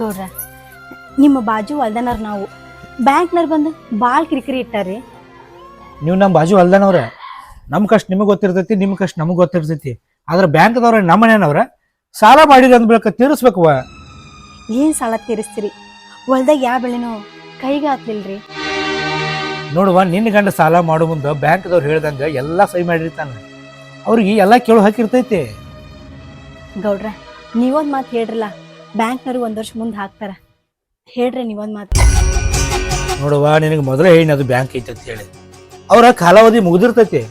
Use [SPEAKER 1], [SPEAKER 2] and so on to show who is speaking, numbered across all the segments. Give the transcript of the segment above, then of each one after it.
[SPEAKER 1] ಗೌಡ್ರ ನಿಮ್ಮ ಬಾಜು ಹೊಲ್ದನಾರ್ ನಾವು. ಬ್ಯಾಂಕ್ನವ್ರು ಬಂದು ಭಾಳ ಕಿರಿಕಿರಿ ಇಟ್ಟಾರೆ
[SPEAKER 2] ನೀವು ನಮ್ಮ ಬಾಜು ಹೊಲ್ದನವ್ರ ನಮ್ಮ ಕಷ್ಟ ನಿಮಗೆ ಗೊತ್ತಿರ್ತೈತಿ ನಿಮ್ಮ ಕಷ್ಟ ನಮಗೆ ಗೊತ್ತಿರ್ತೈತಿ. ಆದ್ರೆ ಬ್ಯಾಂಕ್ದವ್ರ ನಮ್ಮ ಮನೆಯವ್ರ ಸಾಲ ಮಾಡಿರಿ ಬಳಿಕ ತೀರಿಸ್ಬೇಕು
[SPEAKER 1] ಏನು ಸಾಲ ತೀರಿಸ್ತೀರಿ? ಹೊಲ್ದಾಗ ಯಾವ ಬೆಳೆನೋ ಕೈಗೆ ಹಾಕ್ಲಿಲ್ರಿ.
[SPEAKER 2] ನೋಡುವ ನಿನ್ನ ಗಂಡ ಸಾಲ ಮಾಡೋ ಮುಂದೆ ಬ್ಯಾಂಕ್ದವ್ರು ಹೇಳ್ದಂಗೆ ಎಲ್ಲ ಸಹಿ ಮಾಡಿರ್ತಾನೆ. ಅವ್ರಿಗೆ ಎಲ್ಲ ಕೇಳು ಹಾಕಿರ್ತೈತಿ
[SPEAKER 1] ಗೌಡ್ರ ನೀವೊಂದು ಮಾತು ಹೇಳ್ರಲ್ಲ ಬ್ಯಾಂಕ್ನವ್ರು ಒಂದು ವರ್ಷ ಮುಂದೆ ಹಾಕ್ತಾರ. ಹೇಳ್ರಿ ನೀವೊಂದು ಮಾತು.
[SPEAKER 2] ನೋಡುವ ನಿನಗೆ ಮೊದಲೇ ಹೇಳಿ ಅದು ಬ್ಯಾಂಕ್ ಐತೆ ಅಂತ ಹೇಳಿ. ಅವರ ಕಾಲಾವಧಿ ಮುಗಿದಿರ್ತೈತಿ.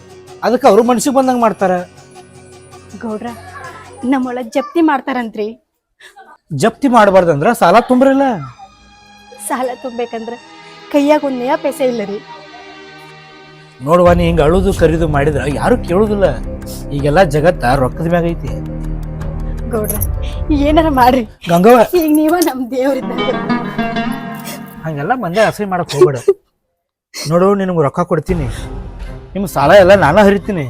[SPEAKER 2] ಅದಕ್ಕೆ ಅವರು ಮನ್ಸಿಗೆ ಬಂದಂಗೆ ಮಾಡ್ತಾರ.
[SPEAKER 1] ಗೌಡ್ರ ನಮ್ಮೊಳಗೆ ಜಪ್ತಿ ಮಾಡ್ತಾರಂತ್ರಿ.
[SPEAKER 2] ಜಪ್ತಿ ಮಾಡಬಾರ್ದಂದ್ರ ಸಾಲ ತುಂಬ್ರಲ್ಲ?
[SPEAKER 1] ಸಾಲ ತುಂಬಬೇಕಂದ್ರೆ ಕೈಯಾಗ ಒಂದು ನಯ ಪೈಸೆ ಇಲ್ಲ ರೀ.
[SPEAKER 2] ನೋಡುವ ನೀ ಹಿಂಗೆ ಅಳುದು ಕರಿದು ಮಾಡಿದ್ರೆ ಯಾರು ಕೇಳುದಿಲ್ಲ. ಈಗೆಲ್ಲ ಜಗತ್ತ ರೊಕ್ಕದ ಮ್ಯಾಗ ಐತಿ.
[SPEAKER 1] ಗೌಡ್ರ ಏನಾರ ಮಾಡ್ರಿ.
[SPEAKER 2] ಗಂಗವ್ವ.
[SPEAKER 1] ಈಗ ನೀವ ನಮ್ಮ ದೇವ್ರಿದ್ದಂಗೆ
[SPEAKER 2] ಹಂಗೆಲ್ಲ ಮಂದೆ ಅಸಹ್ಯ ಮಾಡಕ್ ಹೋಗ್ಬೇಡ. ನೋಡು ನಿನಗೆ ರೊಕ್ಕ ಕೊಡ್ತೀನಿ. ನಿಮ್ಮ ಸಾಲ ಎಲ್ಲ ನಾನು ಹರಿತೀನಿ.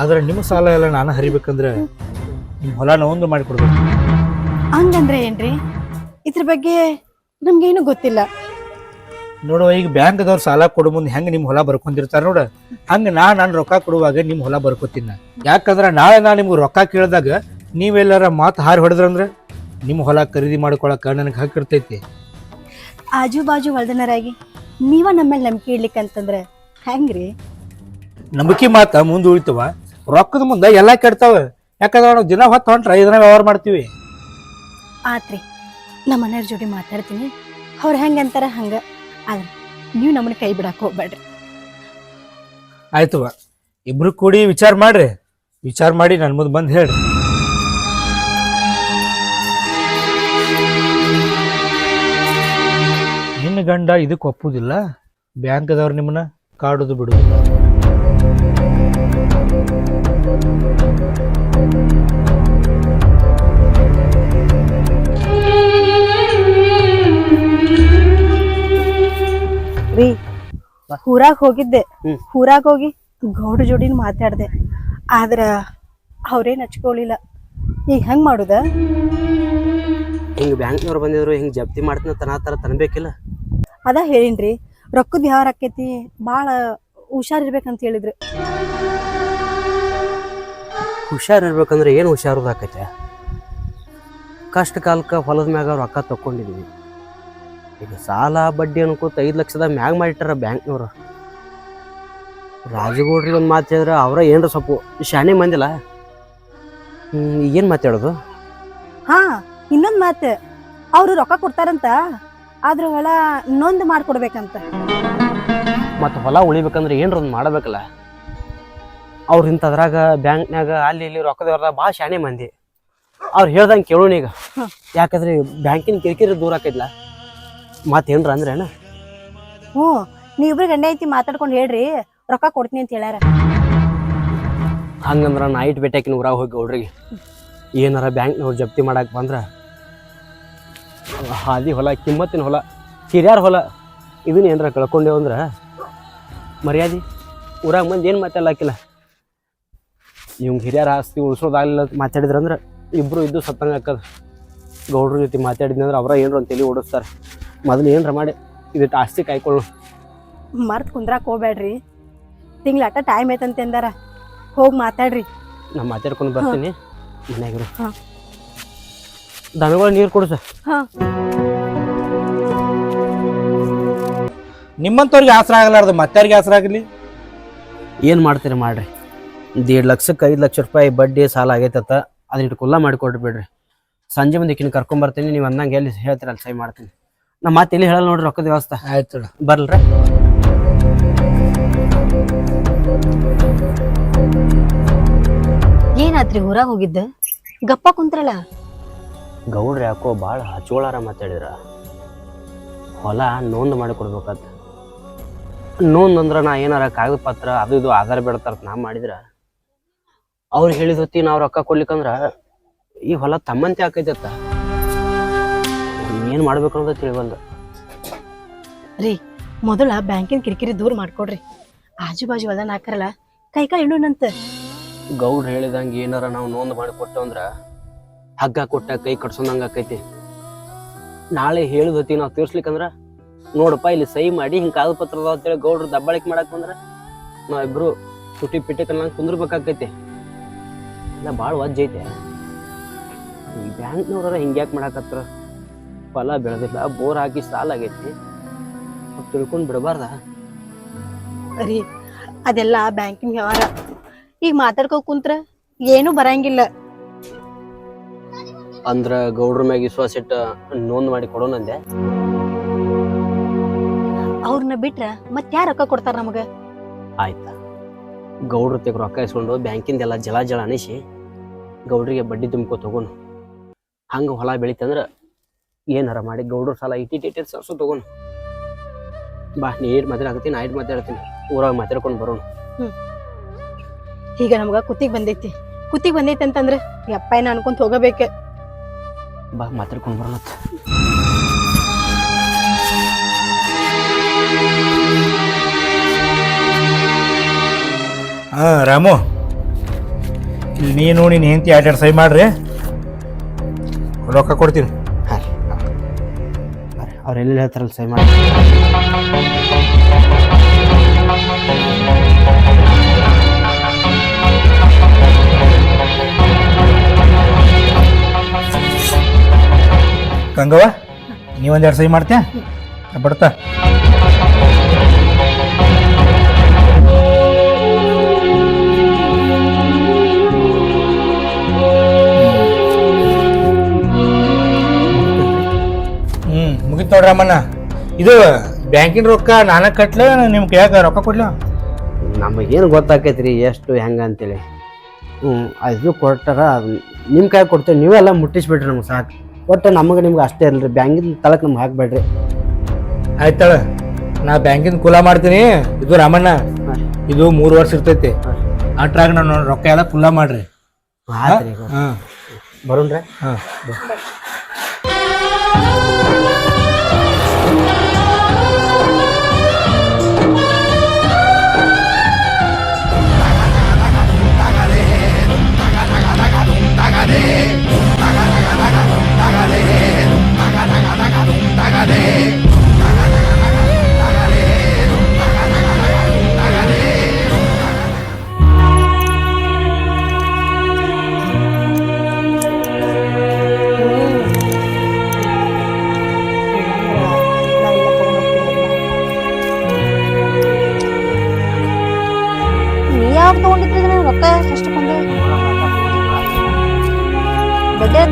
[SPEAKER 2] ಆದ್ರೆ ನಿಮ್ಮ ಸಾಲ ಎಲ್ಲ ನಾನು ಹರಿಬೇಕಂದ್ರೆ ನಿಮ್ಮ ಹೊಲ ನೋಂದು ಮಾಡಿ ಕೊಡ್ಬೇಕು.
[SPEAKER 1] ಹಂಗಂದ್ರೆ ಏನ್ರಿ? ಇದ್ರ ಬಗ್ಗೆ ನಮ್ಗೇನು ಗೊತ್ತಿಲ್ಲ.
[SPEAKER 2] ನೋಡು ಈಗ ಬ್ಯಾಂಕ್ದವ್ರು ಸಾಲ ಕೊಡೋ ಮುಂದೆ ಹೆಂಗೆ ನಿಮ್ಮ ಹೊಲ ಬರ್ಕೊಂಡಿರ್ತಾರೆ ನೋಡು. ಹಂಗೆ ನಾ ನಾನು ರೊಕ್ಕ ಕೊಡುವಾಗ ನಿಮ್ಮ ಹೊಲ ಬರ್ಕೋತೀನಿ. ಯಾಕಂದ್ರ ಯಾಕಂದ್ರೆ ನಾಳೆ ನಾ ನಿಮ್ಗೆ ರೊಕ್ಕ ಕೇಳಿದಾಗ ನೀವೆಲ್ಲರ ಮಾತು ಹಾರಿ ಹೊಡೆದ್ರಂದ್ರೆ ನಿಮ್ಮ ಹೊಲ ಖರೀದಿ ಮಾಡ್ಕೊಳಕ್ಕೆ ನನಗೆ ಹಾಕಿರ್ತೈತಿ
[SPEAKER 1] ಆಜು ಬಾಜು ಹೊಲ್ದನರಾಗಿ ನೀವ ನಮ್ಮಲ್ಲಿ ನಂಬಿಕೆ ಇಡ್ಲಿಕ್ಕೆ ಅಂತಂದ್ರೆ ಹೆಂಗ್ರಿ?
[SPEAKER 2] ನಂಬಿಕೆ ಮಾತ ಮುಂದೆ ಉಳಿತವ ರೊಕ್ಕದ ಮುಂದೆ ಎಲ್ಲ ಕೆಡ್ತಾವ. ಯಾಕಂದ್ರೆ ನಾವು ದಿನ ಹೊತ್ತು ಹೊಂಟ್ರೆ ಇದನ್ನ ವ್ಯವಹಾರ ಮಾಡ್ತೀವಿ.
[SPEAKER 1] ಆತ್ರಿ ನಮ್ಮ ಮನೆಯವ್ರ ಜೋಡಿ ಮಾತಾಡ್ತೀನಿ. ಅವ್ರು ಹೆಂಗೆ ಅಂತಾರ ಹಂಗ ಆದ್ರೆ ನೀವು ನಮ್ಮನ್ನ ಕೈ ಬಿಡಕ್ಕೆ ಹೋಗ್ಬೇಡ್ರಿ
[SPEAKER 2] ಆಯ್ತವ ಇಬ್ರು ಕೂಡಿ ವಿಚಾರ ಮಾಡ್ರಿ. ವಿಚಾರ ಮಾಡಿ ನನ್ನ ಮುಂದೆ ಬಂದು ಹೇಳ್ರಿ. ನಿನ್ನ ಗಂಡ ಇದಕ್ಕೆ ಒಪ್ಪುದಿಲ್ಲ. ಬ್ಯಾಂಕ್ದವ್ರು ನಿಮ್ಮನ್ನ ಕಾಡುದು ಬಿಡುದಿಲ್ಲ
[SPEAKER 1] ರೀ ಊರಾಗ ಹೋಗಿದ್ದೆ. ಊರಾಗ ಹೋಗಿ ಗೌಡ ಜೋಡಿನ ಮಾತಾಡ್ದೆ. ಆದ್ರ ಅವ್ರೇನ್ ಹಚ್ಕೊಳ್ಳಿಲ್ಲ ಈಗ ಹೆಂಗ್ ಮಾಡುದ?
[SPEAKER 3] ಹಿಂಗ ಬ್ಯಾಂಕ್ನವ್ರು ಬಂದಿದ್ರು ಹಿಂಗ್ ಜಪ್ತಿ ಮಾಡ್ತೀನಿ ತನ ತರ ತನಬೇಕಿಲ್ಲ.
[SPEAKER 1] ಅದ ಹೇಳಿನ್ರಿ. ರೊಕ್ಕದ ವ್ಯವಹಾರ ಆಕೈತಿ ಭಾಳ ಹುಷಾರಿರ್ಬೇಕಂತ ಹೇಳಿದ್ರು.
[SPEAKER 3] ಹುಷಾರಿರ್ಬೇಕಂದ್ರೆ ಏನು ಹುಷಾರದಾಕೈತೆ ಕಷ್ಟ ಕಾಲಕ್ಕೆ ಹೊಲದ ಮ್ಯಾಗ ರೊಕ್ಕ ತಕ್ಕೊಂಡಿದ್ವಿ. ಈಗ ಸಾಲ ಬಡ್ಡಿ ಅನ್ಕೋತ ಐದು ಲಕ್ಷದ ಮ್ಯಾಗ ಮಾಡಿಟ್ಟಾರ ಬ್ಯಾಂಕ್ನವ್ರು. ರಾಜಗೌಡ್ರಿಗೆ ಒಂದು ಮಾತು ಹೇಳಿದ್ರೆ ಅವರ ಏನರ ಸ್ವಲ್ಪ ಶಾಣೆ ಮಂದಿಲ್ಲ ಏನು ಮಾತಾಡೋದು?
[SPEAKER 1] ಹಾ ಇನ್ನೊಂದು ಮಾತು. ಅವರು ರೊಕ್ಕ ಕೊಡ್ತಾರಂತ? ಆದ್ರ ಹೊಲ ನೊಂದ್ ಮಾಡ್ಕೊಡ್ಬೇಕಂತ.
[SPEAKER 3] ಮತ್ತು ಹೊಲ ಉಳಿಬೇಕಂದ್ರೆ ಏನ್ರ ಒಂದು ಮಾಡಬೇಕಲ್ಲ. ಅವ್ರು ಇಂಥದ್ರಾಗ ಬ್ಯಾಂಕ್ನಾಗ ಅಲ್ಲಿ ಇಲ್ಲಿ ರೊಕ್ಕದ ಭಾಳ ಶಾಣೆ ಮಂದಿ. ಅವ್ರು ಹೇಳ್ದಂಗೆ ಕೇಳೋಣ ಈಗ. ಯಾಕಂದ್ರೆ ಬ್ಯಾಂಕಿನ ಕಿರಿಕಿರಿ ದೂರ ಆಕೈತ್ಲ. ಮತ್ತೇನ್ರ ಅಂದ್ರೆ ಅಣ್ಣ
[SPEAKER 1] ಹ್ಞೂ ನೀವಿಬ್ರು ಗಂಡ ಐತಿ ಮಾತಾಡ್ಕೊಂಡು ಹೇಳ್ರಿ ರೊಕ್ಕ ಕೊಡ್ತೀನಿ ಅಂತ ಹೇಳ್ಯಾರ.
[SPEAKER 3] ಹಂಗಂದ್ರ ನೈಟ್ ಬೆಟ್ಟಾಕಿನ ಊರಾಗ ಹೋಗಿ ಗೌಡ್ರಿಗೆ ಏನಾರ ಬ್ಯಾಂಕ್ನವ್ರು ಜಪ್ತಿ ಮಾಡಕ್ಕೆ ಬಂದ್ರೆ ಹಾದಿ ಹೊಲ ಕಿಮ್ಮತ್ತಿನ ಹೊಲ ಹಿರಿಯಾರ ಹೊಲ. ಇದನ್ನ ಏನಾರ ಕಳ್ಕೊಂಡೇವು ಅಂದ್ರೆ ಮರ್ಯಾದೆ ಊರಾಗ ಮಂದಿ ಏನು ಮಾತಾಡಲಾಕಿಲ್ಲ. ಇವಂಗೆ ಹಿರಿಯರ ಆಸ್ತಿ ಉಳಿಸೋದಾಗಲಿಲ್ಲ ಅಂತ ಮಾತಾಡಿದ್ರಂದ್ರೆ ಇಬ್ಬರು ಇದ್ದು ಸತ್ತಂಗೆ ಹಾಕೋದು. ಗೌಡ್ರ ಜೊತೆ ಮಾತಾಡಿದ್ನಂದ್ರೆ ಅವರ ಏನರ ಒಂದು ತಲೆ ಓಡಿಸ್ತಾರೆ. ಮೊದಲು ಏನಾರ ಮಾಡಿ ಇದಕ್ಕೆ ಆಸ್ತಿ ಕಾಯ್ಕೊಳ್ಳು
[SPEAKER 1] ಮರ್ತು ಕುಂದ್ರಾಕ್ ಹೋಗ್ಬೇಡ್ರಿ. ತಿಂಗ್ಳಾಟ ಟೈಮ್ ಐತಂತೆ ಅಂದಾರ. ಹೋಗಿ ಮಾತಾಡ್ರಿ.
[SPEAKER 3] ನಾ ಮಾತಾಡ್ಕೊಂಡು ಬರ್ತೀನಿ. ಮನೆಯಾಗಿರು.
[SPEAKER 1] ಹಾ.
[SPEAKER 3] ದನಗಳು ನೀರು ಕೊಡು ಸರ್
[SPEAKER 1] ಹಾ.
[SPEAKER 2] ನಿಮ್ಮಂತವ್ರಿಗೆ ಆಸರ ಆಗಲಾರ್ದು ಮತ್ತಾರಿಗೆ ಆಸರ ಆಗಲಿ?
[SPEAKER 3] ಏನು ಮಾಡ್ತೀರಿ ಮಾಡ್ರಿ? ದೇಡ್ ಲಕ್ಷಕ್ಕೆ ಐದು ಲಕ್ಷ ರೂಪಾಯಿ ಬಡ್ಡಿ ಸಾಲ ಆಗೈತತ್ತ ಅದನ್ನ ಇಟ್ಟು ಕುಲ್ಲ ಮಾಡಿಕೊಡ್ರಿ ಬಿಡ್ರಿ. ಸಂಜೆ ಮುಂದೆ ಈಕಿನ ಕರ್ಕೊಂಬರ್ತೀನಿ ನೀವು ಅಂದಂಗೆ ಎಲ್ಲಿ ಹೇಳ್ತೀರ ಅಲ್ಲಿ ಸೈ ಮಾಡ್ತೀನಿ. ನಾ ಮತ್ತೆ ಎಲ್ಲಿ ಹೇಳಲ್ಲ ನೋಡ್ರಿ ರೊಕ್ಕದ ವ್ಯವಸ್ಥೆ.
[SPEAKER 2] ಆಯ್ತು
[SPEAKER 3] ಬರ್ಲ್ರಿ.
[SPEAKER 1] ಏನಾತ್ರಿ ಹೊರಗೆ ಹೋಗಿದ್ದ? ಗಪ್ಪ ಕುಂತ್ರಲ್ಲ
[SPEAKER 3] ಗೌಡ್ರು ಯಾಕೋ ಭಾಳ ಹಚ್ಚೋಳಾರ ಮಾತಾಡಿದ್ರ? ಹೊಲ ನೋಂದು ಮಾಡಿ ಕೊಡ್ಬೇಕಂತ ನೋಂದ್ ಅಂದ್ರೆ ನಾ ಏನಾರ ಕಾಗದ ಪತ್ರ ಅದು ಇದು ಆಧಾರ ಬಿಡ್ತಾರ ನಾ ಮಾಡಿದ್ರ. ಅವ್ರು ಹೇಳಿದ ಹೊತ್ತಿ ನಾವು ರೊಕ್ಕ ಕೊಡ್ಲಿಕ್ಕಂದ್ರ ಈ ಹೊಲ ತಮ್ಮಂತೆ ಹಾಕೈತತ್ತ ಏನ್ ಮಾಡ್ಬೇಕು ಅನ್ನೋದು ತಿಳಿವಲ್ದು
[SPEAKER 1] ರೀ ಮೊದಲ ಬ್ಯಾಂಕಿನ ಕಿರಿಕಿರಿ ದೂರ ಮಾಡ್ಕೊಡ್ರಿ. ಆಜು ಬಾಜು ಹೊಲ ಹಾಕರಲ್ಲ ಕೈ ಕಾಲು ಇಡೋಣಂತ
[SPEAKER 3] ಗೌಡ್ರು ಹೇಳಿದಂಗೆ ಏನಾರ ನಾವು ನೋಂದು ಮಾಡಿ ಕೊಟ್ಟು ಅಂದ್ರ ಹಗ್ಗ ಕೊಟ್ಟ ಕೈ ಕಟ್ಸೋದಂಗ ಆಕೈತಿ. ನಾಳೆ ಹೇಳಿದ ನಾವು ತೀರ್ಸ್ಲಿಕ್ಕಂದ್ರ ನೋಡಪ್ಪ ಇಲ್ಲಿ ಸಹಿ ಮಾಡಿ ಹಿಂಗೆ ಕಾಗದ ಪತ್ರ ಅಂತೇಳಿ ಗೌಡ್ರು ದಬ್ಬಾಳಿಕೆ ಮಾಡಕ್ ಬಂದ್ರ ನಾವಿಬ್ರು ತುಟಿ ಪಿಟ್ಟಿ ಕಲ್ಲಂಗ್ ಕುಂದ್ರಬೇಕಾಕೈತಿ. ಇಲ್ಲ ಭಾಳ ವಜ್ಜ ಐತೆ. ಈ ಬ್ಯಾಂಕ್ನವ್ರ ಹಿಂಗ್ಯಾಕ್ ಮಾಡಾಕತ್ರ? ಫಲ ಬೆಳೆದಿಲ್ಲ, ಬೋರ್ ಹಾಕಿ ಸಾಲ ಆಗೈತಿ. ತಿಳ್ಕೊಂಡು ಬಿಡಬಾರ್ದ?
[SPEAKER 1] ಅದೆಲ್ಲ ಬ್ಯಾಂಕಿನ ವ್ಯವಹಾರ. ಈಗ ಮಾತಾಡ್ಕೋ ಕುಂತ್ರ, ಏನು ಬರಂಗಿಲ್ಲ.
[SPEAKER 3] ಅಂದ್ರ ಗೌಡ್ರ ಮ್ಯಾಗ ವಿಶ್ವಾಸ ಇಟ್ಟ ನೋಂದ್ ಮಾಡಿ ಕೊಡೋಣಂದೆ
[SPEAKER 1] ಅವ್ರನ್ನ ಬಿಟ್ರ ಮತ್ ಯಾರ ರೊಕ್ಕ ಕೊಡ್ತಾರ ನಮಗ?
[SPEAKER 3] ಆಯ್ತಾ. ಗೌಡ್ರ ತೆಗ್ ರೊಕ್ಕ ಇಸ್ಕೊಂಡು ಬ್ಯಾಂಕಿಂದೆಲ್ಲ ಜಲ ಜಲ ಅನಿಸಿ ಗೌಡ್ರಿಗೆ ಬಡ್ಡಿ ತುಂಬ್ಕೊ ತಗೋನು ಹಂಗ ಹೊಲ ಬೆಳಿತಂದ್ರ ಏನಾರ ಮಾಡಿ ಗೌಡ್ರ ಸಾಲ ಇಟ್ಟಿಟ್ ಟಿಟಿ ಸರ್ಸು ತಗೋನು ಬಾ ನೀ ಏಟ್ ಮಾತಾಡಕತ್ತೀನಿ ನಾ ಏಟ್ ಮಾತಾಡ್ತೀನಿ ಊರಾಗ ಮಾತಾಡ್ಕೊಂಡು ಬರೋಣ
[SPEAKER 1] ಈಗ ನಮ್ಗ ಕುತ್ತಿಗೆ ಬಂದೈತಿ. ಕುತ್ತಿಗೆ ಬಂದೈತಿ ಅಂತಂದ್ರೆ ಯಪ್ಪ ಏನ ಅನ್ಕೊಂತ ಹೋಗಬೇಕ?
[SPEAKER 3] ಬಾ ಮಾತಾಡ್ಕೊಂಡು ಬರೋಣ
[SPEAKER 2] ಹಾ ರಾಮು. ಇಲ್ಲಿ ನೀನು ನೀನು ಹೆಂಡತಿ ಎರಡು ಎರಡು ಸೈ ಮಾಡ್ರಿ. ರೊಕ್ಕ ಕೊಡ್ತೀನಿ.
[SPEAKER 3] ಅವ್ರು ಎಲ್ಲಿ ಹೇಳ್ತಾರಲ್ಲ ಸೈ ಮಾಡಿ
[SPEAKER 2] ಗಂಗವ್ವ ನೀ ಒಂದೆರಡು ಸಹಿ ಮಾಡ್ತೀಯ? ಬಿಡ್ತಾ ಮುಗಿತು ನೋಡ್ರಿ ಅಮ್ಮನ ಇದು ಬ್ಯಾಂಕಿನ ರೊಕ್ಕ ನಾನ ಕಟ್ಲ, ನಿಮ್ ಯಾಕೆ ರೊಕ್ಕ ಕೊಡ್ಲ?
[SPEAKER 3] ನಮಗೇನು ಗೊತ್ತಾಕೈತ್ರಿ, ಎಷ್ಟು, ಹೆಂಗ ಅಂತೇಳಿ. ಹ್ಞೂ ಅದು ಕೊಟ್ಟಾರ ನಿಮ್ಮ ಕೈ ಕೊಡ್ತೇವೆ, ನೀವೆಲ್ಲ ಮುಟ್ಟಿಸ್ಬಿಟ್ರಿ ನಮ್ಗೆ ಸಾಕು. ಒಟ್ಟು ನಮಗೆ ನಿಮ್ಗೆ ಅಷ್ಟೇ ಇರಲಿ ಬ್ಯಾಂಕಿನ ತಳಕ್ ನಮ್ಗೆ ಹಾಕ್ಬೇಡ್ರಿ.
[SPEAKER 2] ಆಯ್ತಾಳ ನಾ ಬ್ಯಾಂಕಿನ ಕುಲ ಮಾಡ್ತೀನಿ. ಇದು ರಾಮಣ್ಣ ಇದು ಮೂರು ವರ್ಷ ಇರ್ತೈತಿ. ಅಟ್ರಾಗ ನಾನು ರೊಕ್ಕ ಎಲ್ಲ ಕುಲ ಮಾಡ್ರಿ.
[SPEAKER 3] ಆಯ್ತು ರೀ
[SPEAKER 2] ಹಾಂ.
[SPEAKER 3] ಬರೋಣ್ರಿ?
[SPEAKER 2] ಹಾಂ.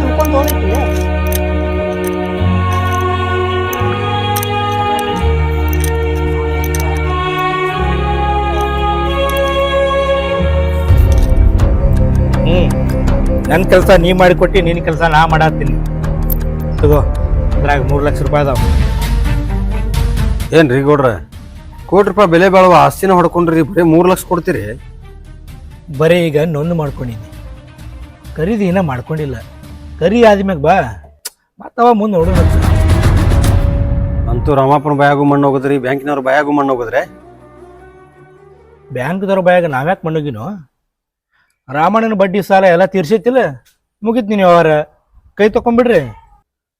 [SPEAKER 1] ತುಂಬ್ಕೊಂಡು
[SPEAKER 2] ಹ್ಞೂ ನನ್ನ ಕೆಲಸ ನೀ ಮಾಡಿಕೊಟ್ಟು ನಿನ್ನ ಕೆಲಸ ನಾ ಮಾಡತ್ತೀನಿ. ತಗೋ ಅದ್ರಾಗ ಮೂರು ಲಕ್ಷ ರೂಪಾಯಿ ಅದಾವ.
[SPEAKER 4] ಏನ್ರಿ ಗೌಡ್ರ? ಕೋಟಿ ರೂಪಾಯಿ ಬೆಲೆ ಬಾಳುವ ಆಸ್ತಿನ ಹೊಡ್ಕೊಂಡ್ರಿ ಬರೀ ಮೂರು ಲಕ್ಷ ಕೊಡ್ತೀರಿ?
[SPEAKER 2] ಬರೀ ಈಗ ನೊಂದು ಮಾಡ್ಕೊಂಡಿದ್ದೀನಿ ಖರೀದಿ ಏನೋ ಮಾಡ್ಕೊಂಡಿಲ್ಲ. ಕರಿ ಆದ್ಮ್ಯಾಗ ಬಾ. ಮತ್ತವ ಮುಂದೆ ನೋಡೋಣ
[SPEAKER 4] ಅಂತೂ ರಾಮಪ್ಪನ ಬಾಯಾಗು ಮಣ್ಣು ಹೋಗುದ್ರಿ ಬ್ಯಾಂಕಿನವ್ರ ಬಾಯಾಗು ಮಣ್ಣು ಹೋಗುದ್ರೆ?
[SPEAKER 2] ಬ್ಯಾಂಕ್ದವ್ರ ಬಾಯಾಗ ನಾವ್ಯಾಕೆ ಮಣ್ಣಗಿನೋ ರಾಮಣ್ಣನ ಬಡ್ಡಿ ಸಾಲ ಎಲ್ಲ ತೀರ್ಸಿತ್ತಿಲ್ಲ ಮುಗಿತ್ ನೀನು ಅವರ ಕೈ ತಕೊಂಡ್ಬಿಡ್ರಿ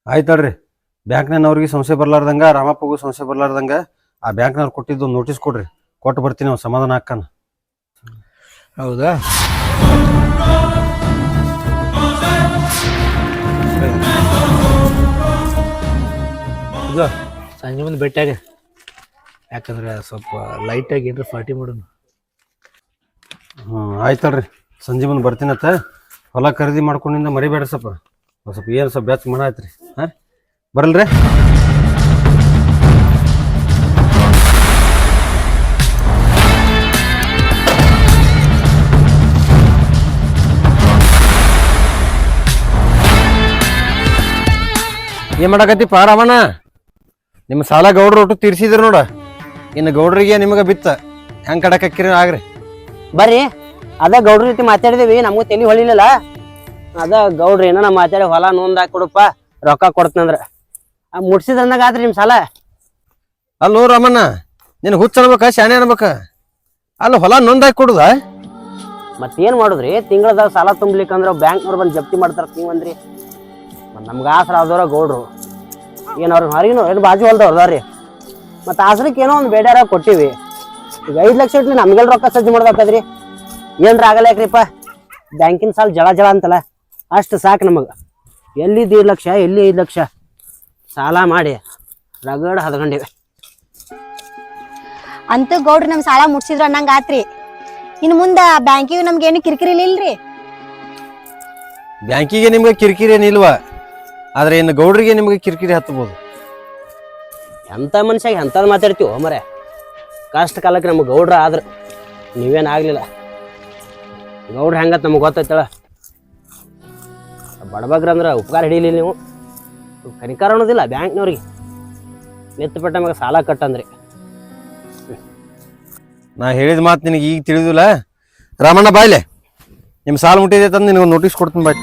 [SPEAKER 4] ಆಯ್ತಡ್ರಿ ಬ್ಯಾಂಕ್ನವ್ರಿಗೆ ಸಂಶಯ ಬರ್ಲಾರ್ದಂಗ ರಾಮಪ್ಪಗೂ ಸಂಶಯ ಬರ್ಲಾರ್ದಂಗ ಆ ಬ್ಯಾಂಕ್ನವ್ರು ಕೊಟ್ಟಿದ್ದು ನೋಟಿಸ್ ಕೊಡ್ರಿ. ಕೊಟ್ಟು ಬರ್ತೀನಿ ಅವ್ನು ಸಮಾಧಾನ ಹಾಕನ
[SPEAKER 2] ಹೌದಾ? ಈಗ ಸಂಜೆ ಮುಂದೆ ಬೆಟ್ಟಾಗ ಯಾಕಂದ್ರೆ ಸ್ವಲ್ಪ ಲೈಟಾಗಿ ಏನ್ರಿ ಪಾರ್ಟಿ ಮಾಡೋಣ.
[SPEAKER 4] ಹ್ಞೂ ಆಯ್ತಲ್ರಿ ಸಂಜೆ ಮುಂದೆ ಬರ್ತೀನತ್ತ ಹೊಲ ಖರೀದಿ ಮಾಡ್ಕೊಂಡಿಂದ ಮರಿಬೇಡ ಸ್ವಲ್ಪ. ಸ್ವಲ್ಪ ಏನು ಸ್ವಲ್ಪ ಬೆಚ್ಚ ಮನ ರೀ ಹಾಂ? ಬರಲ್ರಿ? ಏನ್ ಮಾಡಕತ್ತಿ ಪಾರಮ್ಮನ ನಿಮ್ಮ ಸಾಲ ಗೌಡ್ರು ಒಟ್ಟು ತೀರ್ಸಿದ್ರು ನೋಡ. ಇನ್ನು ಗೌಡ್ರಿಗೆ ನಿಮಗೆ ಬಿತ್ತ. ಹೆಂಗ್ ಕಡಕಿರಿ ಆಗ್ರಿ.
[SPEAKER 3] ಬರ್ರಿ ಅದ ಗೌಡ್ರ ಜೊತೆ ಮಾತಾಡಿದೀವಿ ನಮಗೂ ತಲೆ ಹೊಳಿಲಿಲ್ಲ. ಅದ ಗೌಡ್ರ ಏನಾನ ಮಾತಾಡಿ ಹೊಲ ನೋಂದ್ ಕೊಡಪ್ಪ ರೊಕ್ಕ ಕೊಡ್ತಂದ್ರ ಮುಟ್ಸಿದ್ರಂದಾಗ ಆದ್ರಿ ನಿಮ್ ಸಾಲ?
[SPEAKER 4] ಅಲ್ಲೋ ರಾಮಣ್ಣ ನಿನ್ ಹುಚ್ಚ ಅನ್ಬೇಕ ಶಾಣೆ ಅನ್ಬೇಕ? ಅಲ್ಲ ಹೊಲ ನೊಂದಾಕಿ ಕೊಡುದ?
[SPEAKER 3] ಮತ್ತೇನ್ ಮಾಡುದ್ರಿ? ತಿಂಗಳದಾಗ ಸಾಲ ತುಂಬ್ಲಿಕ್ಕಂದ್ರ ಬ್ಯಾಂಕ್ನವ್ರು ಬಂದು ಜಪ್ತಿ ಮಾಡ್ತಾರ ನೀವಂದ್ರಿ ಮತ್ ನಮ್ಗೆ ಆಸರ ಆದವ್ರ ಗೌಡ್ರು. ಏನು ಅವ್ರ ಹೊರಗಿನ ಏನು ಬಾಜು ಹೊಲ್ದವ್ರು ರೀ ಮತ್ತು ಆಸರಕ್ಕೆ ಏನೋ ಒಂದು ಬೇಡಾರ ಕೊಟ್ಟಿವಿ. ಈಗ ಐದು ಲಕ್ಷ ಇಟ್ಲಿ ನಮ್ಗೆಲ್ಲ ರೊಕ್ಕ ಸಜ್ಜು ಮಾಡ್ಬೇಕಾದ್ರಿ. ಏನ್ರ ಆಗಲ್ಲ ಯಾಕ್ರಿಪ್ಪ ಬ್ಯಾಂಕಿನ ಸಾಲ ಜಳ ಜಳ ಅಂತಲ್ಲ. ಅಷ್ಟು ಸಾಕು ನಮಗೆ. ಎಲ್ಲಿದ್ದು ಐದು ಲಕ್ಷ ಎಲ್ಲಿ ಐದು ಲಕ್ಷ? ಸಾಲ ಮಾಡಿ. ರಗಡ ಹದಗಂಡಿವೆ.
[SPEAKER 1] ಅಂತ ಗೌಡ್ರಿ ನಮ್ಮ ಸಾಲ ಮುಟ್ಸಿದ್ರು ಅನ್ನಂಗ ಆತ್ರಿ. ಇನ್ ಮುಂದ ಬ್ಯಾಂಕಿಗೆ ನಮ್ಗೆ ಏನು ಕಿರಿಕಿರಿ ಇಲ್ರಿ
[SPEAKER 4] ಬ್ಯಾಂಕಿಗೆ ನಿಮ್ಗೆ ಕಿರಿಕಿರಿ ಏನಿಲ್ವಾ? ಆದ್ರೆ ಇನ್ನು ಗೌಡ್ರಿಗೆ ನಿಮ್ಗೆ ಕಿರಿಕಿರಿ ಹತ್ತಬಹುದು.
[SPEAKER 3] ಎಂಥ ಮನುಷ್ಯಾಗ ಎಂಥದ್ದು ಮಾತಾಡ್ತೀವೋ ಮರೆ. ಕಷ್ಟ ಕಾಲಕ್ಕೆ ನಮ್ಗೆ ಗೌಡ್ರ ಆದ್ರೆ ನೀವೇನು ಆಗಲಿಲ್ಲ. ಗೌಡ್ರ ಹೆಂಗತ್ ನಮಗೆ ಗೊತ್ತೈತಳ ಬಡಬಗ್ರ ಅಂದ್ರೆ ಉಪಕಾರ ಹಿಡೀಲಿ ನೀವು. ಕನಿಕಾರ ಅನ್ನೋದಿಲ್ಲ ಬ್ಯಾಂಕ್ನವ್ರಿಗೆ. ನಿತ್ತು ನಮಗೆ ಮಗ ಸಾಲ ಕಟ್ಟಂದ್ರಿ.
[SPEAKER 4] ನಾ ಹೇಳಿದ ಮಾತು ನಿನಗೆ ಈಗ ತಿಳಿದಿಲ್ಲ. ರಾಮಣ್ಣ ಬಾಯ್ಲೆ ನಿಮ್ಮ ಸಾಲ ಮುಟ್ಟಿದೆ ತಂದು ನಿನಗೆ ನೋಟಿಸ್ ಕೊಡ್ತೀನಿ ಬಾಯ್.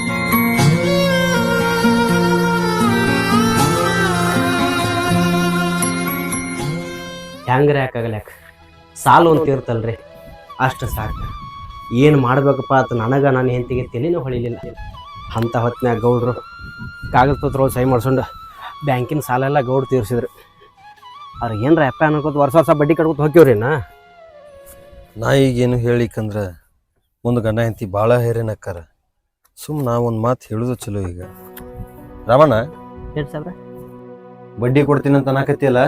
[SPEAKER 3] ಹೆಂಗ್ರಿ ಯಾಕಾಗಲ್ಲ ಯಾಕೆ? ಸಾಲು ಅಂತ ಇರ್ತಲ್ರಿ ಅಷ್ಟು ಸಾಕು. ಏನು ಮಾಡಬೇಕಪ್ಪ ಅಂತ ನನಗೆ ನನ್ನ ಹೆಂತಿಗೆ ತಲೆನೂ ಹೊಳಿಲಿಲ್ಲ. ಅಂಥ ಹೊತ್ತಿನಾಗ ಗೌಡ್ರು ಕಾಗದ ಪತ್ರ ಸಹಿ ಮಾಡ್ಸ್ಕೊಂಡು ಬ್ಯಾಂಕಿನ ಸಾಲ ಎಲ್ಲ ಗೌಡ್ ತೀರ್ಸಿದ್ರು. ಅವ್ರಿಗೆ ಏನರ ಅಪ್ಪ ಅನ್ಕೋತ ವರ್ಷ ವರ್ಷ ಬಡ್ಡಿ ಕಟ್ಕೊತ ಹೋಗ್ಯವ್ರಿ ನಾ?
[SPEAKER 4] ನಾ ಈಗೇನು ಹೇಳಿಕಂದ್ರೆ ಒಂದು ಗಂಡ ಹೆಂತಿ ಭಾಳ ಹೇರೇನಕ್ಕಾರ ಸುಮ್ ನಾ ಒಂದು ಮಾತು ಹೇಳೋದು ಚಲೋ ಈಗ. ರಾಮಣ್ಣ ಬಡ್ಡಿ ಕೊಡ್ತೀನಿ ಅಂತ ಅನ್ನಕತ್ತಿಯಲ್ಲ?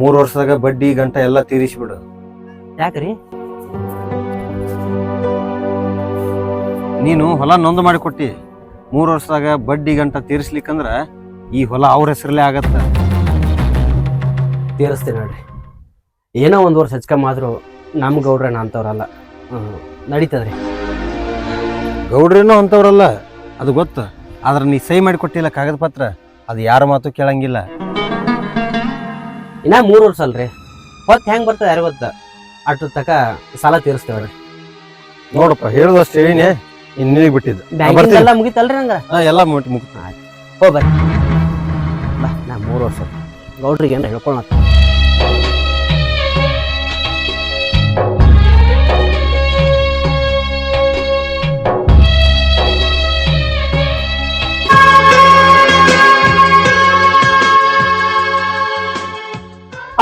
[SPEAKER 4] ಮೂರು ವರ್ಷದಾಗ ಬಡ್ಡಿ ಗಂಟ ಎಲ್ಲ ತೀರಿಸ್ಬಿಡು.
[SPEAKER 3] ಯಾಕ್ರಿ?
[SPEAKER 4] ನೀನು ಹೊಲ ನೊಂದು ಮಾಡಿಕೊಟ್ಟಿ. ಮೂರು ವರ್ಷದಾಗ ಬಡ್ಡಿ ಗಂಟ ತೀರಿಸ್ಲಿಕ್ಕಂದ್ರ ಈ ಹೊಲ ಅವ್ರ ಹೆಸರಲ್ಲೇ ಆಗತ್ತ.
[SPEAKER 3] ತೀರಿಸ್ತೀನಿ ನೋಡ್ರಿ. ಏನೋ ಒಂದು ವರ್ಷ ಹಚ್ಕೊಂಬಾದ್ರು ನಮ್ಮ ಗೌಡ್ರೇನ ಅಂಥವ್ರಲ್ಲ ನಡೀತದ್ರಿ.
[SPEAKER 4] ಗೌಡ್ರೇನೋ ಅಂತವ್ರಲ್ಲ ಅದು ಗೊತ್ತು. ಆದ್ರೆ ನೀ ಸಹಿ ಮಾಡಿ ಕೊಟ್ಟಿಲ್ಲ ಕಾಗದ ಪತ್ರ ಅದು ಯಾರ ಮಾತು ಕೇಳಂಗಿಲ್ಲ.
[SPEAKER 3] ಇನ್ನ ಮೂರು ವರ್ಷ ಅಲ್ರಿ. ಹೊತ್ತು ಹೆಂಗ್ ಬರ್ತದೆ ಯಾರು ಗೊತ್ತ? ಅಷ್ಟು ತಕ ಸಾಲ ತೀರಿಸ್ತೇವ್ರಿ
[SPEAKER 4] ನೋಡಪ್ಪ ಹೇಳುದಷ್ಟು ಹೇಳಿನೇ ಬಿಟ್ಟಿದ್ದು. ನಾ
[SPEAKER 3] ಬ್ಯಾಂಕಿಂದ
[SPEAKER 4] ಬರ್ತೀನಿ.
[SPEAKER 3] ಎಲ್ಲ ಮುಗಿತಲ್ರಿ ನಂಗೆ?
[SPEAKER 4] ಹಾ, ಎಲ್ಲ
[SPEAKER 3] ಮುಗಿತು ಹೋಗ್ಬರ್ರಿ ಬಾ ನಾ ಮೂರು ವರ್ಷ ಗೌಡ್ರಿಗೆ ಏನ್ರ ಹೇಳ್ಕೊಳ್ಳ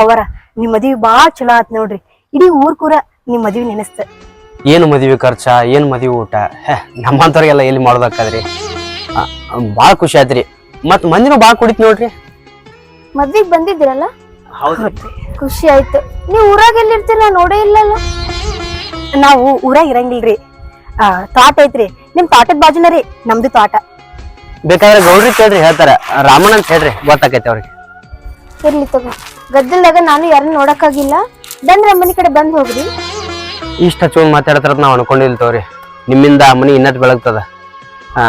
[SPEAKER 1] ಅವರ ನಿಮ್ ಮದ್ವಿ ಬಾಳ್ ಚಲೋ ಆತ್ ನೋಡ್ರಿ. ಇಡೀ ಊರ್ ಕೂರ ನಿಮ್ ಮದ್ವಿ ನೆನಸ್ತ.
[SPEAKER 3] ಏನು ಮದ್ವಿ ಖರ್ಚ ಏನು ಮದ್ವಿ ಊಟ? ಹೇ ನಮ್ಮಂಥವ್ರಿಗೆಲ್ಲ ಎಲ್ಲಿ ಮಾಡೋದಕ್ಕಾದ್ರಿ ಭಾಳ ಖುಷಿ ಆಯ್ತ್ರಿ ಮತ್ತು ಮಂದಿನೂ ಭಾಳ ಕುಡಿತ್ ನೋಡ್ರಿ.
[SPEAKER 5] ಮದ್ವಿಗ್ ಬಂದಿದ್ದೀರಲ್ಲ? ಖುಷಿ ಆಯ್ತು. ನೀವ್ ಊರಾಗ ಎಲ್ಲಿರ್ತೀರ? ನಾ ನೋಡೇ ಇಲ್ಲಲ್ಲ.
[SPEAKER 1] ನಾವು ಊರಾಗ ಇರಂಗಿಲ್ರಿ. ಆ ತೋಟ ಐತ್ರಿ. ನಿಮ್ ತೋಟದ ಬಾಜುನ ರೀ ನಮ್ದು ತೋಟ.
[SPEAKER 3] ಬೇಕಾದ್ರೆ ಗೌಡ್ರಿ ಕೇಳ್ರಿ ಹೇಳ್ತಾರ. ರಾಮಣ್ಣ ಅಂತ ಹೇಳ್ರಿ ಗೊತ್ತಾಕೈತೆ ಅವ್ರಿಗೆ.
[SPEAKER 5] ಇರ್ಲಿ ತಗೋ. ಗದ್ದಲ್ದಾಗ ನಾನು ಯಾರನ್ನ ನೋಡಕ್ಕಾಗಿಲ್ಲ. ಬಂದ್ರ ಅಮ್ಮನಿ ಕಡೆ ಬಂದ್ ಹೋಗ್ರಿ.
[SPEAKER 3] ಇಷ್ಟ ಹಚ್ಚೋನ್ ಮಾತಾಡತ್ರ ನಾವ್ ಅನ್ಕೊಂಡಿಲ್ ತಗೋರಿ ನಿಮ್ಮಿಂದ ಆ ಮನಿ ಇನ್ನತ್ ಬೆಳಗ್ತದ. ಹಾ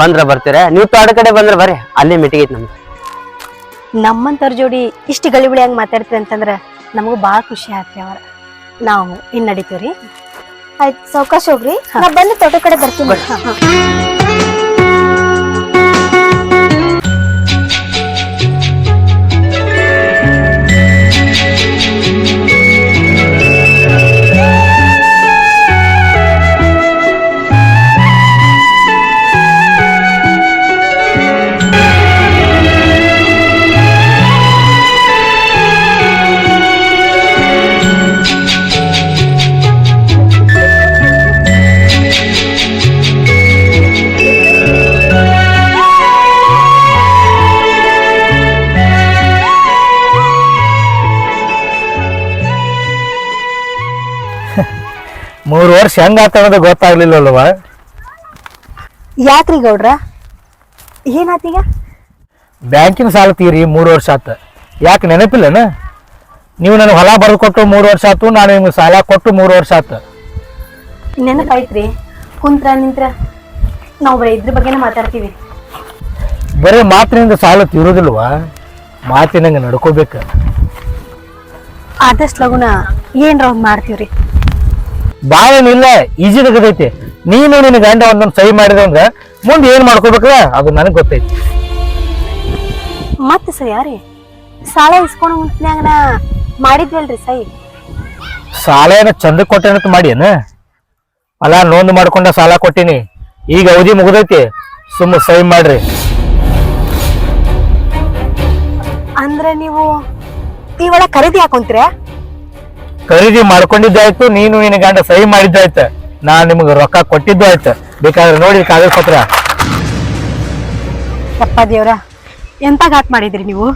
[SPEAKER 3] ಬಂದ್ರ ಬರ್ತೀರ? ನೀವು ತೋಟ ಕಡೆ ಬಂದ್ರ ಬರ್ರಿ. ಅಲ್ಲೇ ಮೀಟಿಂಗ್ ಐತಿ ನಮ್ದು.
[SPEAKER 1] ನಮ್ಮಂತವ್ರ ಜೋಡಿ ಇಷ್ಟು ಗಳಿಬಿಳಿಯಾಗಿ ಮಾತಾಡ್ತೀರಿ ಅಂತಂದ್ರ ನಮಗೂ ಭಾಳ ಖುಷಿ ಆತ್ರಿ ಅವರ. ನಾವು ಇನ್ ನಡೀತೀವ್ರಿ.
[SPEAKER 5] ಆಯ್ತು ಸಾವಕಾಶ ಹೋಗ್ರಿ. ನಾ ಬಂದು ತೋಟ ಕಡೆ ಬರ್ತೀನಿ.
[SPEAKER 2] ವರ್ಷ ಹೆಂಗಾತ ಅನ್ನೋದು ಗೊತ್ತಾಗ್ಲಿಲ್ಲಲ್ವ
[SPEAKER 1] ಯಾಕ್ರಿ ಗೌಡ್ರ? ಏನಾತೀಗ
[SPEAKER 2] ಬ್ಯಾಂಕಿನ ಸಾಲ ತೀರಿ ಮೂರು ವರ್ಷ ಆತ. ಯಾಕೆ ನೆನಪಿಲ್ಲನ? ನೀವು ನನಗೆ ಹೊಲ ಬರೆದು ಕೊಟ್ಟು ಮೂರು ವರ್ಷ ಆತು ನಾನು ನಿಮ್ಗೆ ಸಾಲ ಕೊಟ್ಟು ಮೂರು ವರ್ಷ ಆತ.
[SPEAKER 1] ನೆನಪಾಯ್ತ್ರಿ. ಕುಂತ್ರ ನಿಂತ್ರ. ನಾವು ಬರೀ ಇದ್ರ ಬಗ್ಗೆನೇ ಮಾತಾಡ್ತೀವಿ.
[SPEAKER 2] ಬರೀ ಮಾತಿನಿಂದ ಸಾಲ ತೀರೋದಿಲ್ವಾ? ಮಾತಿನಂಗೆ ನಡ್ಕೋಬೇಕು.
[SPEAKER 1] ಆದಷ್ಟು ಲಗುನ ಏನ್ರ ಒಂದ್ ಮಾಡ್ತೀವ್ರಿ.
[SPEAKER 2] ಭಾಳ ಏನಿಲ್ಲ ಈಜಿ ತೆಗದೈತಿ ನೀನು ನಿನ್ನ ಗಂಡ ಒಂದೊಂದು ಸಹಿ ಮಾಡಿದಂಗ ಮುಂದೆ ಏನು ಮಾಡ್ಕೋಬೇಕ್ರ? ಅದು ನನಗೆ ಗೊತ್ತೈತಿ.
[SPEAKER 1] ಮತ್ತೆ ಸರಿ ಯಾರಿ? ಸಾಲ ಇಸ್ಕೊಂಡು ಮಾಡಿದ್ವಲ್ರಿ ಸೈ
[SPEAKER 2] ಸಾಲ ಏನ ಚಂದ ಕೊಟ್ಟೇನಂತ ಮಾಡಿ ಏನ ಅಲ್ಲ ನೋಂದು ಮಾಡ್ಕೊಂಡ ಸಾಲ ಕೊಟ್ಟಿನಿ. ಈಗ ಅವಧಿ ಮುಗಿದೈತಿ. ಸುಮ್ಮ ಸಹಿ ಮಾಡ್ರಿ.
[SPEAKER 1] ಅಂದ್ರೆ ನೀವು ಈ ಒಳಗೆ ಖರೀದಿ ಹಾಕೊಂತೀರ?
[SPEAKER 2] ಖರೀದಿ ಮಾಡ್ಕೊಂಡಿದ್ದಾಯ್ತು ನೀನು ನಿನ್ನ ಗಂಡ ಸಹಿ ಮಾಡಿದ್ದಾಯ್ತು ನಾ ನಿಮಗೆ ರೊಕ್ಕ ಕೊಟ್ಟಿದ್ದು ಆಯ್ತು. ಬೇಕಾದ್ರೆ ನೋಡಿ ಕಾಗದ ಪತ್ರ.
[SPEAKER 1] ಅಪ್ಪ ದೇವ್ರ ಎಂತ ಘಾಟ್ ಮಾಡಿದ್ರಿ ನೀವು?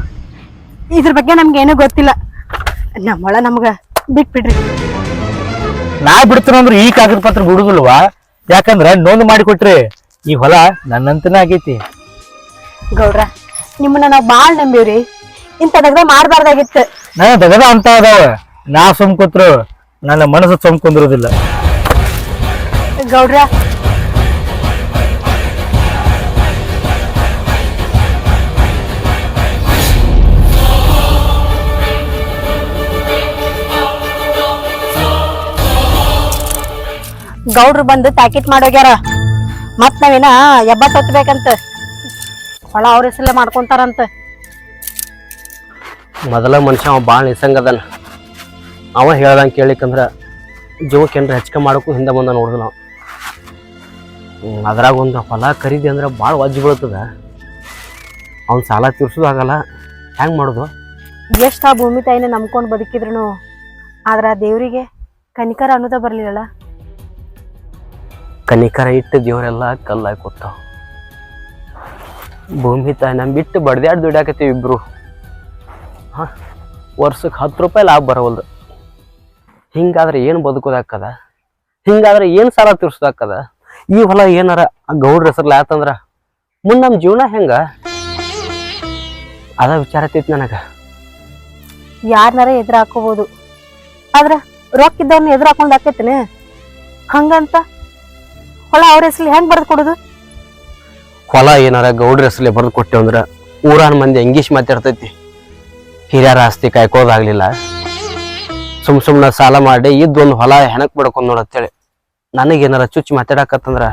[SPEAKER 1] ಇದ್ರ ಬಗ್ಗೆ ನಮ್ಗೆ ಏನೂ ಗೊತ್ತಿಲ್ಲ. ನಮ್ಮೊಳ ನಮ್ಗ ಬಿಟ್ಬಿಡ್ರಿ.
[SPEAKER 2] ನಾ ಬಿಡ್ತೀನಿ ಅಂದ್ರೆ ಈ ಕಾಗದ ಪತ್ರ ಬಿಡುದಿಲ್ವಾ? ಯಾಕಂದ್ರ ನೋಂದು ಮಾಡಿ ಕೊಟ್ರಿ. ಈ ಹೊಲ ನನ್ನಂತನೇ ಆಗೈತಿ.
[SPEAKER 1] ಗೌಡ್ರ ನಿಮ್ಮನ್ನ ನಾವ್ ಬಾಳ್ ನಂಬಿವ್ರಿ. ಇಂತ ದಗದ ಮಾಡ್ಬಾರ್ದಾಗಿತ್ತು.
[SPEAKER 2] ನನ್ನ ದಗದ ಅಂತ ಅದಾವ. ನಾ ಸುಮ್ ಕೂತ್ರು ನನ್ನ ಮನಸ್ಸು ಸುಮ್ ಕುಂದಿರೋದಿಲ್ಲ
[SPEAKER 1] ಗೌಡ್ರ. ಗೌಡ್ರು ಬಂದು ಪ್ಯಾಕೆಟ್ ಮಾಡೋಗ್ಯಾರ. ಮತ್ ನಾವಿನ ಎಬ್ಬ ಹೊತ್ಬೇಕಂತ. ಹೊಳ ಅವ್ರ ಹೆಸರಲ್ಲೇ ಮಾಡ್ಕೊಂತಾರಂತ.
[SPEAKER 3] ಮೊದಲ ಮನುಷ್ಯ ಅವ ಭಾಳ ನಿಸಂಗದನ ಅವ ಹೇಳ್ದಂಗೆ ಕೇಳಿಕಂದ್ರೆ ಜೋಕ್ ಏನ್ರ ಹೆಚ್ಚಿಗೆ ಮಾಡೋಕ್ಕೂ ಹಿಂದೆ ಮುಂದೆ ನೋಡಿದ್ವಿ ನಾವು. ಅದ್ರಾಗ ಒಂದು ಹೊಲ ಖರೀದಿ ಅಂದ್ರೆ ಭಾಳ ವಜ್ಜಿ ಬೀಳ್ತದ. ಅವ್ನ ಸಾಲ ತೀರ್ಸೋದು ಆಗಲ್ಲ. ಹೆಂಗೆ ಮಾಡೋದು?
[SPEAKER 1] ಎಷ್ಟು ಆ ಭೂಮಿ ತಾಯಿನ ನಂಬ್ಕೊಂಡು ಬದುಕಿದ್ರು ಆದ್ರ ಆ ದೇವರಿಗೆ ಕನಿಕರ ಅನ್ನೋದ ಬರಲಿಲ್ಲ
[SPEAKER 3] ಕನಿಕರ ಇಟ್ಟು ದೇವರೆಲ್ಲ ಕಲ್ಲಾಗಿ ಕೊಟ್ಟಾವ. ಭೂಮಿ ತಾಯಿ ಬಿಟ್ಟು ಬಡ್ದ್ಯಾಡ್ ದುಡ್ಯಾಕತ್ತೀವಿ ಇಬ್ರು. ಹಾಂ ವರ್ಷಕ್ಕೆ ಹತ್ತು ರೂಪಾಯಿ ಲಾಭ ಬರವಲ್ದು. ಹಿಂಗಾದ್ರೆ ಏನು ಬದುಕೋದಾಕದ ಹಿಂಗಾದ್ರೆ ಏನು ಸಾಲ ತೀರ್ಸೋದಾಕದ ಈ ಹೊಲ ಏನಾರ ಆ ಗೌಡ್ರ ಹೆಸರ್ಲ ಆತಂದ್ರ ಮುಂದೆ ನಮ್ಮ ಜೀವನ ಹೆಂಗ? ಅದ ವಿಚಾರ ಐತಿ ನನಗೆ.
[SPEAKER 1] ಯಾರನಾರ ಎದುರು ಹಾಕೋಬಹುದು ಆದ್ರೆ ರೊಕ್ಕ ಇದ್ದವ್ನ ಎದುರು ಹಾಕೊಂಡ್ ಹಾಕೈತಿನ ಹಂಗಂತ ಹೊಲ ಅವ್ರ ಹೆಸರಲ್ಲಿ ಹೆಂಗ್ ಬರ್ದ್ ಕೊಡುದು?
[SPEAKER 3] ಹೊಲ ಏನಾರ ಗೌಡ್ರ ಹೆಸರಲ್ಲಿ ಬರೆದು ಕೊಟ್ಟೆ ಅಂದ್ರ ಊರಾನ ಮಂದಿ ಎಂಗೀಶ್ ಮಾತಾಡ್ತೈತಿ. ಹಿರಿಯರ ಆಸ್ತಿ ಕಾಯ್ಕೋದಾಗ್ಲಿಲ್ಲ ಸುಮ್ ಸುಮ್ನ ಸಾಲ ಮಾಡಿ ಇದ್ದೊಂದು ಹೊಲ ಹೆಣಕ್ ಬಿಡ್ಕೊಂಡ್ ನೋಡತ್ತೇಳಿ ನನಗೇನಾರ ಚುಚ್ಚಿ ಮಾತಾಡಕತ್ತಂದ್ರ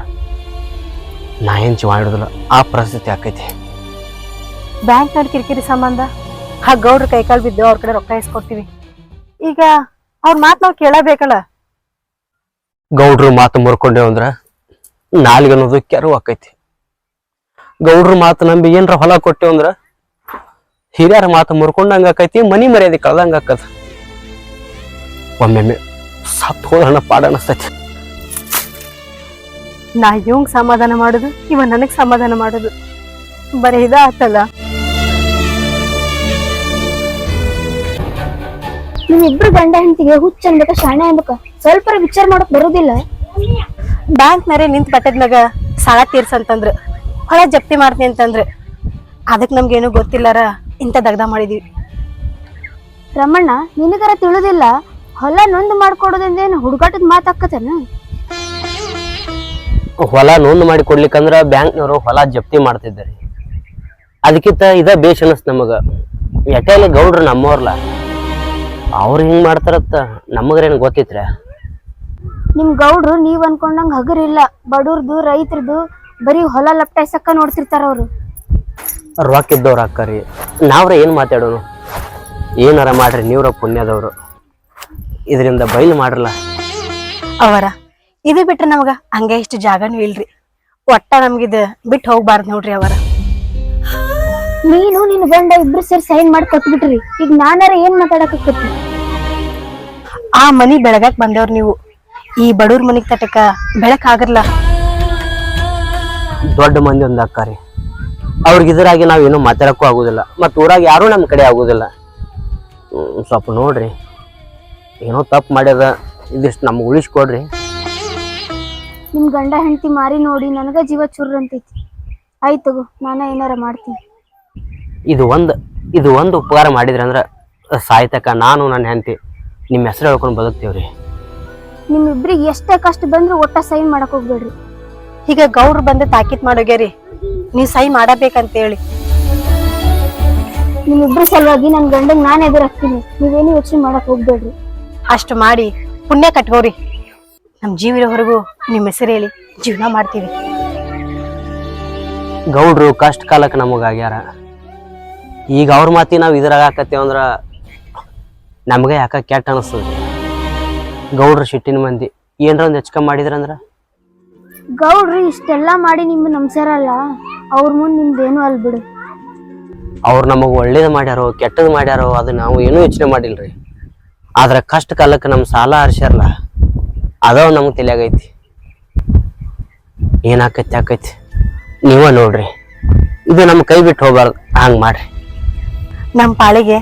[SPEAKER 3] ನಾ ಏನ್ ಮಾಡಿಡುದಿಲ್ಲ ಆ ಪರಿಸ್ಥಿತಿ ಆಕೈತಿ.
[SPEAKER 1] ಬ್ಯಾಂಕ್ನವ್ರ ಕಿರಿಕಿರಿ ಸಂಬಂಧ? ಆ ಗೌಡ್ರ ಕೈಕಾಲ್ ಬಿದ್ದು ಅವ್ರ ಕಡೆ ರೊಕ್ಕ ಇಸ್ಕೊಡ್ತೀವಿ ಈಗ ಅವ್ರ ಮಾತು ನಾವು ಕೇಳಬೇಕಲ್ಲ?
[SPEAKER 3] ಗೌಡ್ರ ಮಾತು ಮುರ್ಕೊಂಡೇವ್ ಅಂದ್ರ ನಾಲ್ಗೆ ಅನ್ನೋದು ಕೆರವು ಆಕೈತಿ. ಗೌಡ್ರ ಮಾತು ನಂಬಿ ಏನ್ರ ಹೊಲ ಕೊಟ್ಟೆವು ಅಂದ್ರ ಹಿರಿಯರ ಮಾತು ಮುರ್ಕೊಂಡಂಗ ಆಕೈತಿ ಮನಿ ಮರ್ಯಾದೆ ಕಳ್ದಂಗ ಆಕದ. ಒಮ್ಮೆಮ್ಮೆ ಸತ್ತು ಪಾಡ ಅನಿಸ್ತೈತಿ
[SPEAKER 1] ನಾ ಇವಂಗ್ ಸಮಾಧಾನ ಮಾಡುದು ಇವ ನನಗ್ ಸಮಾಧಾನ ಮಾಡುದು. ಬರೀ ಇದ ಆತಲ್ಲ.
[SPEAKER 5] ನಿಮ್ಮಿಬ್ರು ಗಂಡ ಹೆಂಡತಿಗೆ ಹುಚ್ಚ ಅನ್ಬೇಕ ಶಾಣೆ ಅನ್ಬೇಕ? ಸ್ವಲ್ಪ ವಿಚಾರ ಮಾಡಕ್ ಬ್ಯಾಂಕ್
[SPEAKER 1] ನರೇ ನಿಂತ್ ಬಟ್ಟದ್ನಾಗ ಸಾಲ ತೀರ್ಸಂತಂದ್ರ ಹೊಳ ಜಪ್ತಿ ಮಾಡ್ತೀನಿ ಅಂತಂದ್ರ. ಅದಕ್ ನಮ್ಗೇನು ಗೊತ್ತಿಲ್ಲಾರ ಇಂತ ದಗ್ದ ಮಾಡಿದೀವಿ.
[SPEAKER 5] ರಮಣ್ಣ ನಿನಗರ ತಿಳಿದಿಲ್ಲ ಹೊಲ ನೊಂದ್ ಮಾಡ್ಕೊಡೋದ್ರಿಂದ ಹುಡುಗಾಟದ ಮಾತಾಕತೇನ
[SPEAKER 3] ಹೊಲ ನೋಂದು ಮಾಡಿ ಕೊಡ್ಲಿಕ್ಕಂದ್ರ ಬ್ಯಾಂಕ್ನವರು ಹೊಲ ಜಪ್ತಿ ಮಾಡ್ತಿದ್ದಾರೆ. ಅದಕ್ಕಿಂತ ಇದ ಬೇಷ್ ಅನಸ್ ನಮಗ. ಎಟ್ಟೆಲ್ಲ ಗೌಡ್ರು ನಮ್ಮವ್ರಲ್ಲ ಅವ್ರು ಹಿಂಗ್ ಮಾಡ್ತಾರತ್ತ ನಮಗ್ರೇನು ಗೊತ್ತಿತ್ರ
[SPEAKER 5] ನಿಮ್ ಗೌಡ್ರು ನೀವ್ ಅನ್ಕೊಂಡಂಗ ಹಗರಿಲ್ಲ ಬಡವ್ರದು ರೈತರದು ಬರೀ ಹೊಲ ಲಪ್ಟಾಯ್ಸಕ್ಕ ನೋಡ್ತಿರ್ತಾರ ಅವ್ರು.
[SPEAKER 3] ರೊಕ್ಕ ಇದ್ದವ್ರು ಅಕ್ಕರಿ ನಾವ್ರ ಏನ್ ಮಾತಾಡೋನು ಏನಾರ ಮಾಡ್ರಿ ನೀವ್ರ ಪುಣ್ಯದವ್ರು. ಇದರಿಂದ ಬಯಲು ಮಾಡ್ರಲ್ಲ?
[SPEAKER 1] ಅವರ ಇದು ಬಿಟ್ರೆ ನಮಗ ಹಂಗೆ ಇಷ್ಟು ಜಾಗನೂ ಇಲ್ರಿ ಒಟ್ಟ ನಮ್ಗಿದ ಬಿಟ್ಟು ಹೋಗ್ಬಾರ್ದು ನೋಡ್ರಿ ಅವರ.
[SPEAKER 5] ನೀನು ನಿನ್ನ ಗಂಡ ಇಬ್ರು ಸೇರಿ ಸೈನ್ ಮಾಡಿ ಕೊಟ್ಬಿಟ್ರಿ. ಈಗ ನಾನಾರ ಏನ್ ಮಾತಾಡಕ್
[SPEAKER 1] ಆ ಮನಿ ಬೆಳಗಾಕ್ ಬಂದವ್ರ ನೀವು. ಈ ಬಡವ್ರ ಮನಿಗ್ ತಟಕ ಬೆಳಕ್ ಆಗರ್ಲ
[SPEAKER 3] ದೊಡ್ಡ ಮಂದಿ ಒಂದ್ ಅಕ್ಕಾರಿ. ಅವ್ರಿಗೆ ಇದರಾಗಿ ನಾವ್ ಏನೂ ಮಾತಾಡಕ್ಕೂ ಆಗುದಿಲ್ಲ. ಮತ್ತ್ ಊರಾಗ ಯಾರು ನಮ್ಮ ಕಡೆ ಆಗುದಿಲ್ಲ. ಹ್ಮ್, ಸ್ವಲ್ಪ ನೋಡ್ರಿ. ಏನೋ ತಪ್ಪು ಮಾಡ್ಯದ ಇದಿಷ್ಟು ನಮ್ಗೆ ಉಳಿಸ್ಕೊಡ್ರಿ.
[SPEAKER 5] ನಿಮ್ ಗಂಡ ಹೆಂಡತಿ ಮಾರಿ ನೋಡಿ ನನಗ ಜೀವ ಚುರ್ ಅಂತೈತಿ. ಆಯ್ತು ತಗೋ ನಾನ ಏನಾರ ಮಾಡ್ತೀನಿ.
[SPEAKER 3] ಇದು ಒಂದು ಇದು ಒಂದು ಉಪಕಾರ ಮಾಡಿದ್ರಂದ್ರ ಸಾಯ್ತಕ ನಾನು ನನ್ನ ಹೆಂಡತಿ ನಿಮ್ಮ ಹೆಸರು ಹೇಳ್ಕೊಂಡು ಬದುಕ್ತೀವ್ರಿ.
[SPEAKER 5] ನಿಮ್ಮಿಬ್ರಿಗೆ ಎಷ್ಟೇ ಕಷ್ಟ ಬಂದ್ರು ಒಟ್ಟ ಸೈನ್ ಮಾಡಕ್ ಹೋಗ್ಬೇಡ್ರಿ.
[SPEAKER 1] ಈಗ ಗೌರ್ ಬಂದು ತಾಕೀತ್ ಮಾಡೋಗ್ಯಾರಿ ನೀವು ಸೈನ್ ಮಾಡಬೇಕಂತ ಹೇಳಿ
[SPEAKER 5] ನಿಮ್ಮಿಬ್ರ ಸಲುವಾಗಿ ನನ್ನ ಗಂಡಂಗೆ ನಾನ್ ಎದುರಾಗ್ತೀನಿ. ನೀವೇನು ಯೋಚನೆ ಮಾಡಕ್ ಹೋಗ್ಬೇಡ್ರಿ.
[SPEAKER 1] ಅಷ್ಟು ಮಾಡಿ ಪುಣ್ಯ ಕಟ್ಕೋರಿ ನಮ್ ಜೀವಿರೋವರೆಗೂ ನಿಮ್ಮ ಹೆಸರು ಹೇಳಿ ಜೀವನ ಮಾಡ್ತೀವಿ.
[SPEAKER 3] ಗೌಡ್ರು ಕಷ್ಟ ಕಾಲಕ್ಕೆ ನಮಗಾಗ್ಯಾರ ಈಗ ಅವ್ರ ಮಾತಿ ನಾವು ಇದ್ರಾಗ ಹಾಕತ್ತೇವ ಅಂದ್ರ ನಮಗೆ ಯಾಕ ಕೆಟ್ಟ ಅನಿಸ್ತದ. ಗೌಡ್ರು ಶಿಟ್ಟಿನ ಮಂದಿ ಏನರ ಒಂದು ಹೆಚ್ಕ ಮಾಡಿದ್ರಂದ್ರ
[SPEAKER 5] ಗೌಡ್ರು ಇಷ್ಟೆಲ್ಲ ಮಾಡಿ ನಿಮ್ ನಮ್ಸ್ಯಾರಲ್ಲ ಅವ್ರ ಮುಂದ್ ನಿಮ್ದೇನು ಅಲ್ ಬಿಡು.
[SPEAKER 3] ಅವ್ರು ನಮಗೆ ಒಳ್ಳೇದು ಮಾಡ್ಯಾರೋ ಕೆಟ್ಟದ್ದು ಮಾಡ್ಯಾರೋ ಅದು ನಾವು ಏನೂ ಯೋಚನೆ ಮಾಡಿಲ್ರಿ. ಆದ್ರೆ ಕಷ್ಟ ಕಾಲಕ್ಕೆ ನಮ್ಮ ಸಾಲ ಹರ್ಸ್ಯಾರಲ್ಲ ಅದಾವ ನಮ್ಗೆ ತಲೆಯಾಗೈತಿ. ಏನಾಕೈತಿ ಆಕೈತಿ? ನೀವ ನೋಡ್ರಿ. ಇದು ನಮ್ಮ ಕೈ ಬಿಟ್ಟು ಹೋಗ್ಬಾರ್ದು. ಹಂಗೆ ಮಾಡ್ರಿ.
[SPEAKER 1] ನಮ್ಮ ಪಾಳಿಗೆ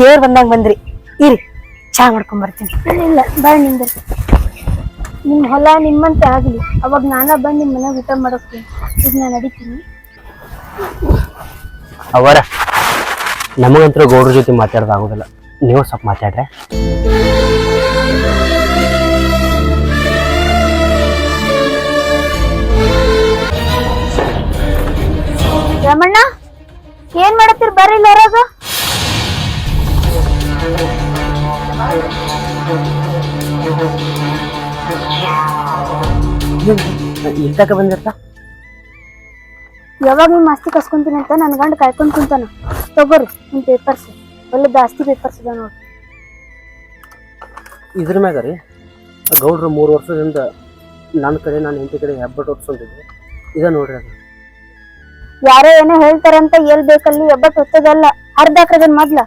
[SPEAKER 1] ದೇವ್ರು ಬಂದಂಗ ಬಂದ್ರಿ. ಇರಿ ಚಾ ಮಾಡ್ಕೊಂಡ್ ಬರ್ತೀನಿ.
[SPEAKER 5] ಇಲ್ಲ ಬಾ ನಿಮ್ದು ನಿಮ್ಮ ಹೊಲ ನಿಮ್ಮಂತೆ ಆಗಲಿ. ಅವಾಗ ನಾನ ಬಂದು ನಿಮ್ಮ ಮನೆಗ್ ಊಟ ಮಾಡೋಕೆ ಈಗ ನಾನು ನಡಿತೀನಿ.
[SPEAKER 3] ಅವರ ನಮಗಂತೂ ಗೌಡ್ರ ಜೊತೆ ಮಾತಾಡೋದಾಗೋದಿಲ್ಲ ನೀವು ಸ್ವಲ್ಪ ಮಾತಾಡ್ರೆ.
[SPEAKER 5] ರಮಣ್ಣ ಏನ್ ಮಾಡತ್ತೀರಿ? ಬರ್ರಿ ಹೊರಗ
[SPEAKER 3] ಇಲ್ಲಿ ತಕ ಬಂದಿರ್ತಾ?
[SPEAKER 5] ಯಾವಾಗ ನಿಮ್ ಮಾಸ್ತಿ ಕಸ್ಕೊಂತೀನಿ ಅಂತ ನನ್ ಗಂಡ ಕಾಯ್ಕೊಂಡ್ ಕುಂತಾನ. ತಗೋರಿ ನಿಮ್ ಪೇಪರ್ಸ್ ಒಳ್ಳೆ ಜಾಸ್ತಿ ಪೇಪರ್ಸ್ ಇದಾವ ನೋಡ್ರಿ
[SPEAKER 3] ಇದ್ರ ಮ್ಯಾಗ ರೀ ಗೌಡ್ರು ಮೂರು ವರ್ಷದಿಂದ ನನ್ನ ಕಡೆ ನಾನು ಹೆಂಡತಿ ಕಡೆ ಹೆಬ್ಬಟ್ಟು ಹೊಡ್ಸೊಂಡಿದ್ದೆ ಇದ ನೋಡ್ರಿ ಅದು.
[SPEAKER 5] ಯಾರೋ ಏನೋ ಹೇಳ್ತಾರಂತ ಎಲ್ ಬೇಕಲ್ಲಿ ಒಬ್ಬಟ್ ಹೊತ್ತದಲ್ಲ ಅರ್ಧಾಕ್ರದನ್ ಮೊದ್ಲ.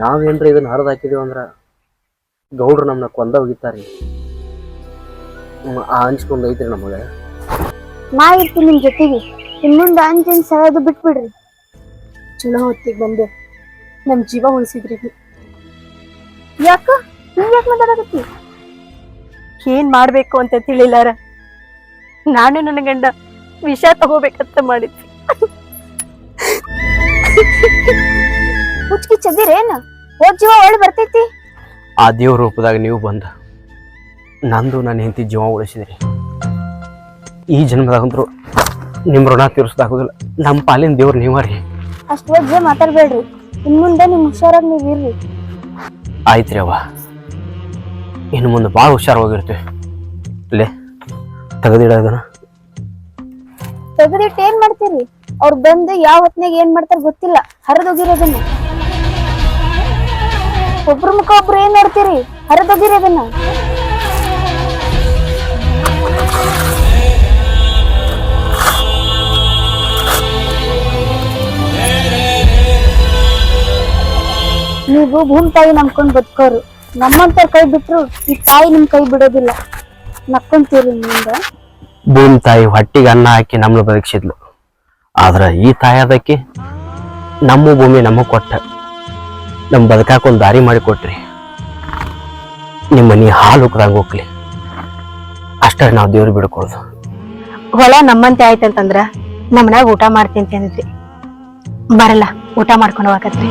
[SPEAKER 3] ನಾವೇನ್ರಿ ಇದನ್ನ ಹರಿದು ಹಾಕಿದೀವಿ ಅಂದ್ರ ಗೌಡ್ರು ನಮ್ಮನ್ನ ಕೊಂದ ಹೋಗಿತ್ತಾರಿ ಆ ಅನ್ಸ್ಕೊಂಡು ಐತ್ರಿ ನಮಗೆ
[SPEAKER 5] ನಾ ಇರ್ತೀನಿ ನಿಮ್ ಜೊತೆಗೆ. ಇನ್ನೊಂದು ಮುಂದೆ ಅಂಜಿನ್ ಬಿಟ್ಬಿಡ್ರಿ.
[SPEAKER 1] ಚಲೋ ಹೊತ್ತಿಗೆ ಬಂದೆ. ನಮ್ ಜೀವ ಉಳಿಸಿದ್ರಿ.
[SPEAKER 5] ಯಾಕ? ನೀವ್ ಯಾಕೆ ಮಾತಾಡಕತ್ತಿ
[SPEAKER 1] ಏನ್ ಮಾಡ್ಬೇಕು ಅಂತ ತಿಳಿಲಾರ? ನಾನು ನನ್ನ ಗಂಡ ವಿಷ ತಗೋಬೇಕಂತ ಮಾಡಿದ್ವಿ
[SPEAKER 5] ಹುಚ್ಕಿ ಚದಿರೇನ ಹೋದ್ ಜೀವ ಒಳ್ಳೆ ಬರ್ತೈತಿ?
[SPEAKER 3] ಆ ದೇವ್ರ ರೂಪದಾಗ ನೀವು ಬಂದ. ನಂದು ನನ್ನ ಹೆಂಡತಿ ಜೀವ ಉಳಿಸಿದ್ರಿ. ಈ ಜನ್ಮದಾಗಂದ್ರು ನಿಮ್ಮ ಋಣ ತೀರ್ಸದಾಗುದಿಲ್ಲ ನಮ್ಮ ಪಾಲಿನ ದೇವ್ರು ನೀವ ರೀ.
[SPEAKER 5] ಅಷ್ಟ್ ಮಾತಾಡ್ಬೇಡ್ರಿ. ಇನ್ ಮುಂದೆ ನಿಮ್ ಹುಷಾರಾಗಿ ನೀವ್ ಇರ್ರಿ.
[SPEAKER 3] ಆಯ್ತ್ರಿ ಅವ್ವ. ಇನ್ನು ಮುಂದೆ ಭಾಳ ಹೋಗಿರ್ತೇವೆ. ಅಲ್ಲೇ ತೆಗೆದಿಡೋದನ್ನ.
[SPEAKER 5] ತೆಗೆದಿಟ್ಟು ಏನ್ ಮಾಡ್ತೀರಿ? ಅವ್ರು ಬಂದು ಯಾವ ಹೊತ್ನಾಗ ಏನ್ ಮಾಡ್ತಾರ ಗೊತ್ತಿಲ್ಲ. ಹರಿದೋಗಿರೋದನ್ನ. ಒಬ್ರ ಮುಖ ಒಬ್ರು ಏನ್ ನೋಡ್ತೀರಿ? ಹರಿದೋಗಿರೋದನ್ನ. ನೀವು ಭೂಮಿ ತಾಯಿ ನಂಬ್ಕೊಂಡು ಬದುಕೋರು. ನಮ್ಮಂತವ್ರ ಕೈ ಬಿಟ್ರು ಈ ತಾಯಿ ನಿಮ್ ಕೈ ಬಿಡೋದಿಲ್ಲ. ನಕ್ಕೊಂತೀರಿ ನಿಮ್ದ
[SPEAKER 3] ಭೂಮಿ ತಾಯಿ ಹೊಟ್ಟಿಗೆ ಅನ್ನ ಹಾಕಿ ನಮ್ಮನ್ನ ಬದುಕಿಸಿದ್ಲು. ಆದ್ರೆ ಈ ತಾಯಿ ಅದಕ್ಕೆ ನಮ್ಮ ಭೂಮಿ ನಮಗೆ ಕೊಟ್ಟ. ನಮ್ಮ ಬದುಕಾಕ ಒಂದು ದಾರಿ ಮಾಡಿ ಕೊಟ್ರಿ. ನಿಮ್ಮ ಮನೆ ಹಾಲು ಉಕ್ದಂಗೆ ಹೋಗ್ಲಿ ಅಷ್ಟೇ ನಾವು ದೇವ್ರು ಬಿಡ್ಕೊಳ್ದು.
[SPEAKER 1] ಹೊಲ ನಮ್ಮಂತೆ ಆಯ್ತಂತಂದ್ರ ನಮ್ಮನ್ಯಾಗ ಊಟ ಮಾಡ್ತೀನಿ ಅಂದ್ರಿ ಬರಲ್ಲ ಊಟ ಮಾಡ್ಕೊಂಡು ಹೋಗತ್ರಿ